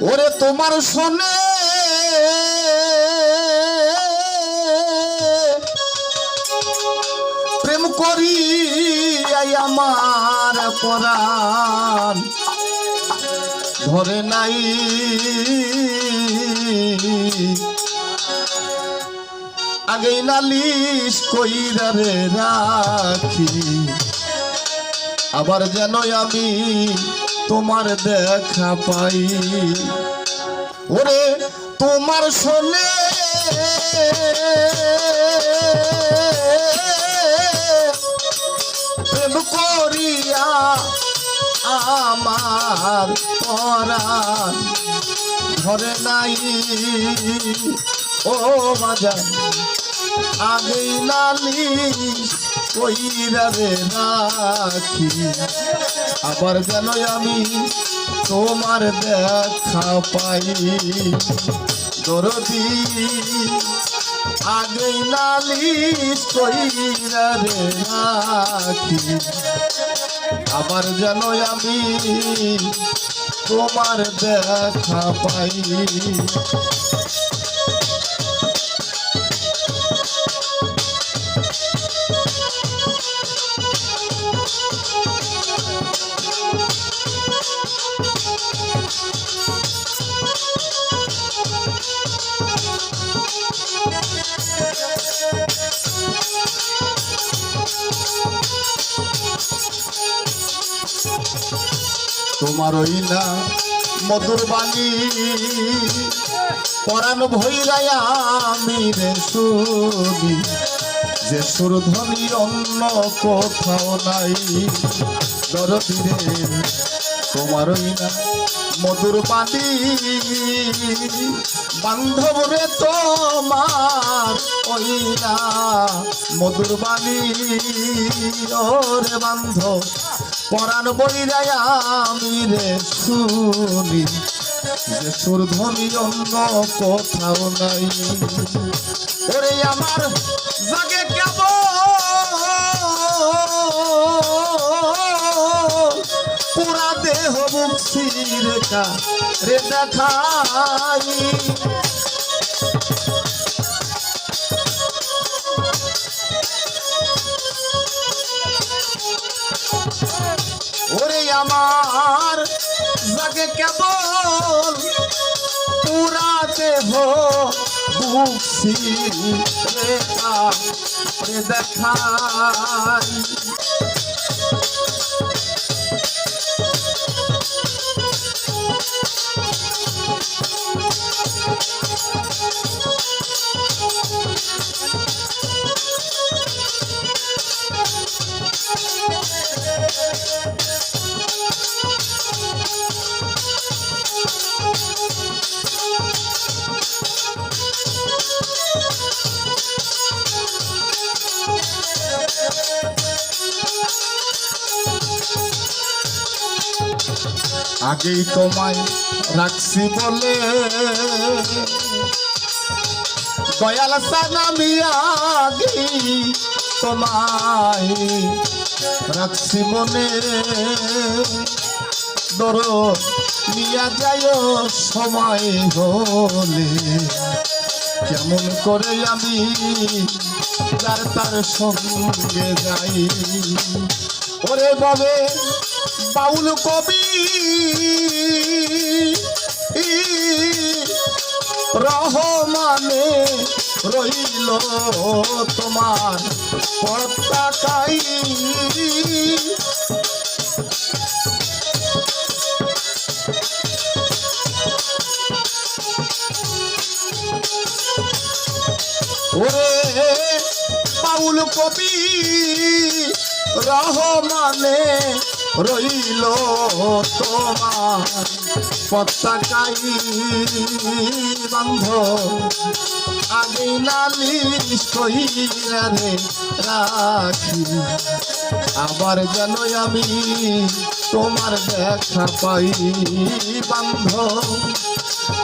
ওরে তোমার শোনে। প্রেম করি আমার পরাণ। ধরে নাই। আগেই নালিশ কইরা রে রাখি। আবার যেন আমি তোমার দেখা পাই। ওরে, তোমার শোনে। প্রেম করিয়া আমার পরাণ ধরে নাই। ও বাজার, আগেই নালিশ কইরা রে রাখি। আবার যেন আমি তোমার দেখা পাই। দরদি, আগেই নালিশ কইরা রে রাখি। আবার যেন আমি তোমার দেখা পাই। তোমার ওই মধুর বাণী পরাণ ভৈরায় আমি শুনি। যে সুরধ্বনি অন্য কোথাও নাই। দরদিরে তোমার না মধুর বাণী। বান্ধব রে তোমার ওই মধুর বাণী। ওরে বান্ধব পরাণ বইরায় আমি রে শুনি। যে সুরধ্বনি অন্য কোথাও নাই। ওরে আমার জাগে পুরা দেহ মুক্তির রে দেখাই। আমার যাকে কেবল পুরা দেহ বুকসি রেখা রে আগেই তোমায় রাখছি বলে। দয়াল সানামি আগেই তোমায় রাখছি মনে। দর নিয়া যায় সময় হলে। কেমন করে আমি যার তার সঙ্গে যাই। ওরে বাবে বাউল কবি রহমানে রইল তোমার পতাকাই। ওরে বাউল কবি রহমানে রইল তোমার পতাকাই বান্ধ। আগে নালিশ কইরা রে রাখি। আবার যেন আমি তোমার দেখা পাই বান্ধ।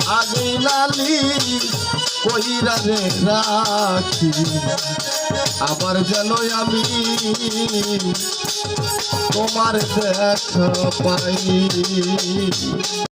আগে নালিশ কইরা রে রাখি। আবার যেন আমি তোমার দেখ পাই।